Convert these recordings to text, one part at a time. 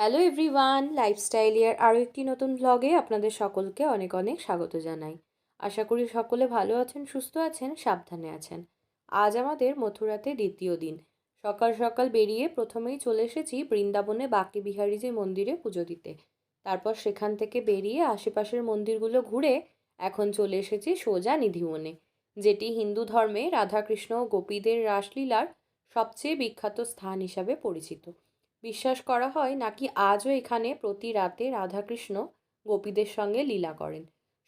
Hello everyone lifestyle ইয়ার আরও একটি নতুন ব্লগে আপনাদের সকলকে অনেক অনেক স্বাগত জানাই। আশা করি সকলে ভালো আছেন, সুস্থ আছেন, সাবধানে আছেন। আজ আমাদের মথুরাতে দ্বিতীয় দিন। সকাল সকাল বেরিয়ে প্রথমেই চলে এসেছি বৃন্দাবনে বাকি বিহারীজি মন্দিরে পুজো দিতে। তারপর সেখান থেকে বেরিয়ে আশেপাশের মন্দিরগুলো ঘুরে এখন চলে এসেছি সোজা নিধিবনে, যেটি হিন্দু ধর্মে রাধাকৃষ্ণ গোপীদের রাসলীলার সবচেয়ে বিখ্যাত স্থান হিসাবে পরিচিত। বিশ্বাস করা হয় নাকি আজও এখানে প্রতি রাতে রাধাকৃষ্ণ গোপীদের সঙ্গে লীলা করেন?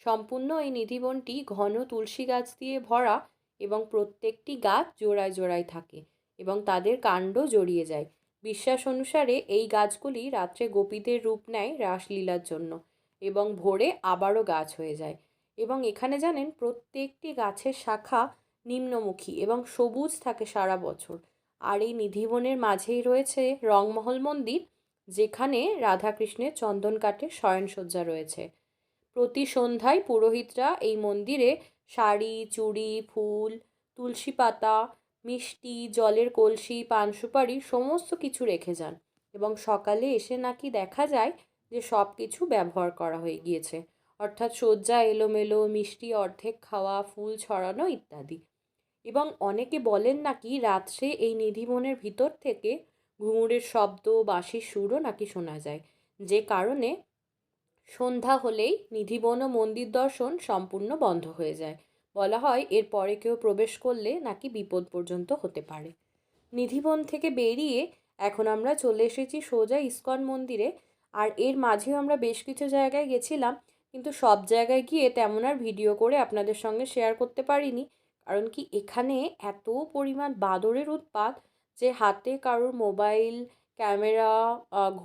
সম্পূর্ণ এই নিধিবনটি ঘন তুলসী গাছ দিয়ে ভরা এবং প্রত্যেকটি গাছ জোড়ায় জোড়ায় থাকে এবং তাদের কাণ্ড জড়িয়ে যায়। বিশ্বাস অনুসারে এই গাছগুলি রাত্রে গোপীদের রূপ নেয় রাসলীলার জন্য এবং ভোরে আবারও গাছ হয়ে যায় এবং এখানে জানেন প্রত্যেকটি গাছের শাখা নিম্নমুখী এবং সবুজ থাকে সারা বছর। আর এই নিধিবনের মাঝেই রয়েছে রংমহল মন্দির, যেখানে রাধাকৃষ্ণের চন্দন কাঠের শয়নসজ্জা রয়েছে। প্রতি সন্ধ্যায় পুরোহিতরা এই মন্দিরে শাড়ি, চুড়ি, ফুল, তুলসী পাতা, মিষ্টি, জলের কলসি, পান সুপারি সমস্ত কিছু রেখে যান এবং সকালে এসে নাকি দেখা যায় যে সব কিছু ব্যবহার করা হয়ে গিয়েছে। অর্থাৎ সজ্জা এলোমেলো, মিষ্টি, অর্ধেক খাওয়া, ফুল ছড়ানো ইত্যাদি। এবং অনেকে বলেন নাকি রাত্রে এই নিধিবনের ভিতর থেকে ঘুঙুরের শব্দ, বাঁশির সুরও নাকি শোনা যায়। যে কারণে সন্ধ্যা হলেই নিধিবন ও মন্দির দর্শন সম্পূর্ণ বন্ধ হয়ে যায়। বলা হয়, এর পরে কেউ প্রবেশ করলে নাকি বিপদ পর্যন্ত হতে পারে। নিধিবন থেকে বেরিয়ে এখন আমরা চলে এসেছি সোজা ইস্কন মন্দিরে। আর এর মাঝেও আমরা বেশ কিছু জায়গায় গেছিলাম, কিন্তু সব জায়গায় গিয়ে তেমন আর ভিডিও করে আপনাদের সঙ্গে শেয়ার করতে পারিনি। কারণ কি এখানে এত পরিমাণ বাদরের উৎপাত যে হাতে কারোর মোবাইল, ক্যামেরা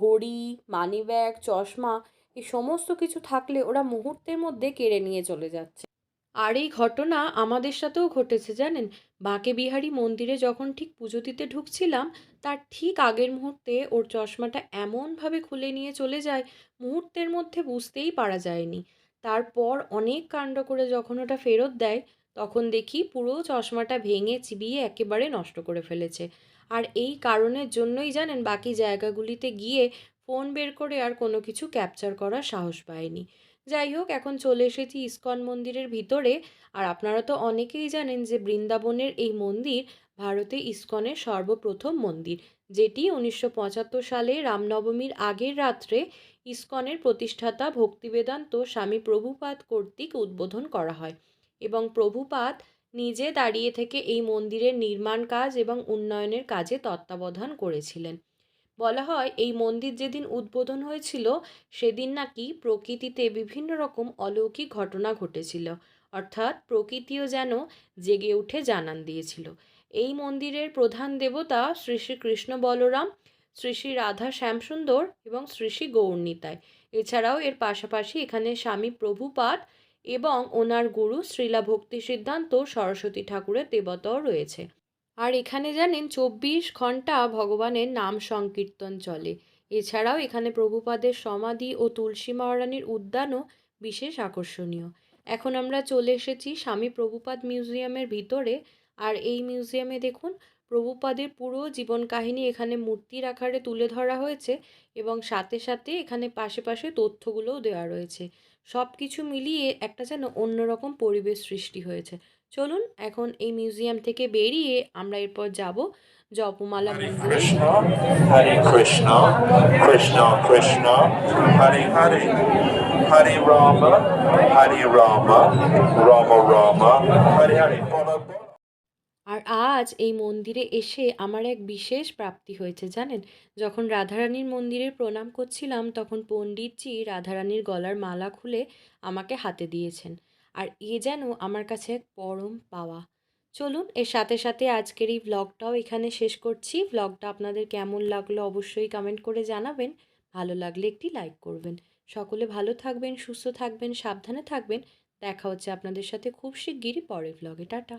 ঘড়ি মানি ব্যাগ চশমা এই সমস্ত কিছু থাকলে ওরা মুহূর্তের মধ্যে কেড়ে নিয়ে চলে যাচ্ছে। আর এই ঘটনা আমাদের সাথেও ঘটেছে জানেন? বাঁকে বিহারী মন্দিরে যখন ঠিক পুজো দিতে ঢুকছিলাম, তার ঠিক আগের মুহূর্তে ওর চশমাটা এমনভাবে খুলে নিয়ে চলে যায়, মুহূর্তের মধ্যে বুঝতেই পারা যায়নি। তারপর অনেক কাণ্ড করে যখন ওটা ফেরত দেয় তখন দেখি পুরো চশমাটা ভেঙে চিবিয়ে একেবারে নষ্ট করে ফেলেছে। আর এই কারণের জন্যই জানেন বাকি জায়গাগুলিতে গিয়ে ফোন বের করে আর কোনো কিছু ক্যাপচার করার সাহস পায়নি যাই হোক, এখন চলে এসেছি ইস্কন মন্দিরের ভিতরে। আর আপনারা তো অনেকেই জানেন যে বৃন্দাবনের এই মন্দির ভারতে ইস্কনের সর্বপ্রথম মন্দির, যেটি উনিশশো পঁচাত্তর সালে রামনবমীর আগের রাত্রে ইস্কনের প্রতিষ্ঠাতা ভক্তিবেদান্ত স্বামী প্রভুপাদ কর্তৃক উদ্বোধন করা হয়। এবং প্রভুপাত নিজে দাঁড়িয়ে থেকে এই মন্দিরের নির্মাণ কাজ এবং উন্নয়নের কাজে তত্ত্বাবধান করেছিলেন। বলা হয়, এই মন্দির যেদিন উদ্বোধন হয়েছিল, সেদিন নাকি প্রকৃতিতে বিভিন্ন রকম অলৌকিক ঘটনা ঘটেছিল। অর্থাৎ প্রকৃতিও যেন জেগে উঠে জানান দিয়েছিল। এই মন্দিরের প্রধান দেবতা শ্রী শ্রী কৃষ্ণ বলরাম, শ্রী শ্রী রাধা শ্যামসুন্দর এবং শ্রী শ্রী গৌরনীতায় এছাড়াও এর পাশাপাশি এখানে স্বামী প্রভুপাদ এবং ওনার গুরু শ্রীলা ভক্তি সিদ্ধান্ত সরস্বতী ঠাকুরের দেবতাও রয়েছে। আর এখানে জানেন, চব্বিশ ঘণ্টা ভগবানের নাম সংকীর্তন চলে। এছাড়াও এখানে প্রভুপাদের সমাধি ও তুলসী মহারানীর উদ্যানও বিশেষ আকর্ষণীয়। এখন আমরা চলে এসেছি স্বামী প্রভুপাদ মিউজিয়ামের ভিতরে। আর এই মিউজিয়ামে দেখুন প্রভুপাদের পুরো জীবন কাহিনী এখানে মূর্তির আকারে তুলে ধরা হয়েছে এবং সাথে সাথে এখানে পাশে পাশে তথ্যগুলোও দেওয়া রয়েছে। সব কিছু মিলিয়ে একটা যেন অন্যরকম পরিবেশ সৃষ্টি হয়েছে। চলুন এখন এই মিউজিয়াম থেকে বেরিয়ে আমরা এরপর যাব জপমালা Hare মন্দিরে। Krishna, Hare Krishna, Krishna Krishna, Hare Hare, Hare Rama, Hare Rama, Rama Rama, আর আজ এই মন্দিরে এসে আমার এক বিশেষ প্রাপ্তি হয়েছে, জানেন? যখন রাধারানীর মন্দিরে প্রণাম করছিলাম, তখন পণ্ডিতজি রাধারানীর গলার মালা খুলে আমাকে হাতে দিয়েছেন। আর এ যেন আমার কাছে এক পরম পাওয়া। চলুন, এর সাথে সাথে আজকের এই ভ্লগটাও এখানে শেষ করছি। ভ্লগটা আপনাদের কেমন লাগল অবশ্যই কমেন্ট করে জানাবেন। ভালো লাগলে একটি লাইক করবেন। সকলে ভালো থাকবেন, সুস্থ থাকবেন, সাবধানে থাকবেন। দেখা হচ্ছে আপনাদের সাথে খুব শিগগিরই পরের ভ্লগে টাটা।